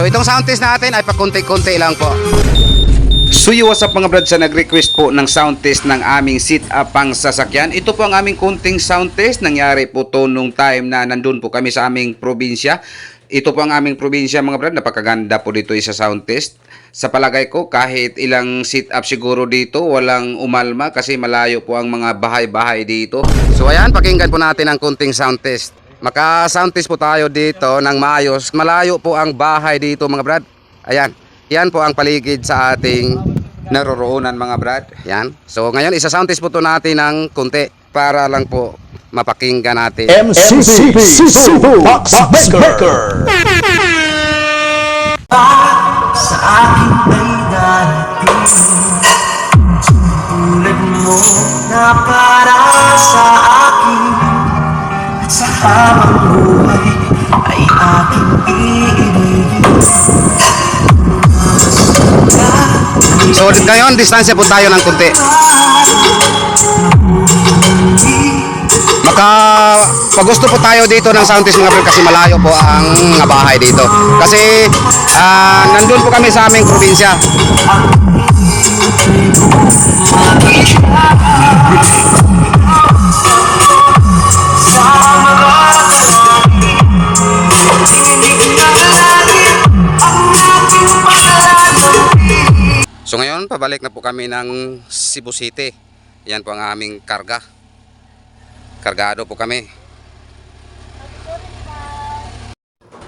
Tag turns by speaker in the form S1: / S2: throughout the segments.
S1: So itong sound test natin ay pakunti-kunti lang po.
S2: So yo, what's up mga brad sa nag-request po ng sound test ng aming sit up pang sasakyan. Ito po ang aming kunting sound test. Nangyari po to nung time na nandun po kami sa aming probinsya. Ito po ang aming probinsya mga brad. Napakaganda po dito isa sound test. Sa palagay ko kahit ilang sit up siguro dito walang umalma kasi malayo po ang mga bahay-bahay dito.
S1: So ayan, pakinggan po natin ang kunting sound test. Maka-sound test po tayo dito ng maayos. Malayo po ang bahay dito mga brad. Ayan, yan po ang paligid sa ating naroroonan mga brad. Yan. So ngayon, isa-sound test po to natin ng kunti para lang po mapakinggan natin.
S3: Cebu Box Maker.
S4: sa akin ay darating Tulad mo na para sa habang buhay ay aking iibigin
S1: So ngayon, distansya po tayo ng kunti. Maka pag gusto po tayo dito ng sound test mga brad kasi malayo po ang bahay dito. Kasi ah, nandun po kami sa aming probinsya. So ngayon, pabalik na po kami ng Cebu City. Yan po ang aming karga. Kargado po kami.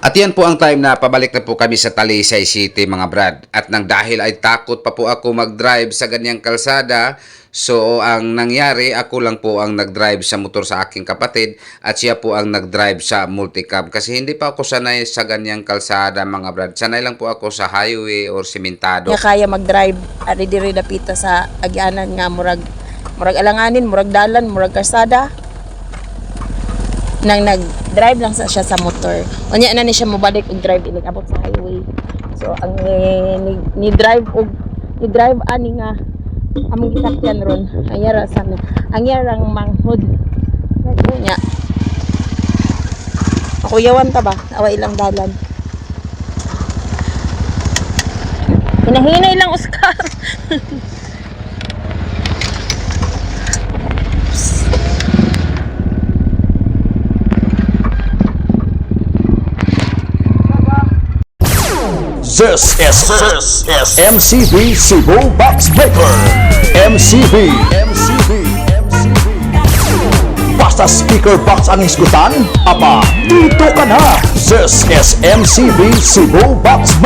S2: At yan po ang time na pabalik na po kami sa Talisay City mga brad. At nang dahil ay takot pa po ako mag-drive sa ganyang kalsada, so ang nangyari ako lang po ang nag-drive sa motor sa aking kapatid at siya po ang nag-drive sa multicab. Kasi hindi pa ako sanay sa ganyang kalsada mga brad. Sanay lang po ako sa highway or simentado.
S5: nga kaya mag-drive ari diri dapita sa agyanan nga murag murag alanganin murag dalan murag karsada nang nag-drive lang sa siya sa motor. Unya na ni siya mobalik og drive inig abot sa highway. So ang ni, ni, ni drive og ni drive ani nga among gisakyan ron. Ang yara sa ang yarang manghod. Unya. Ako yawan ta ba? Awa ilang dalan. Hinahinay lang, Oscar.
S3: This is this is MCB Cebu Box Maker. MCB MCB MCB. Basta speaker box ang isgutan, apa, dito ka na. This is MCB Cebu Box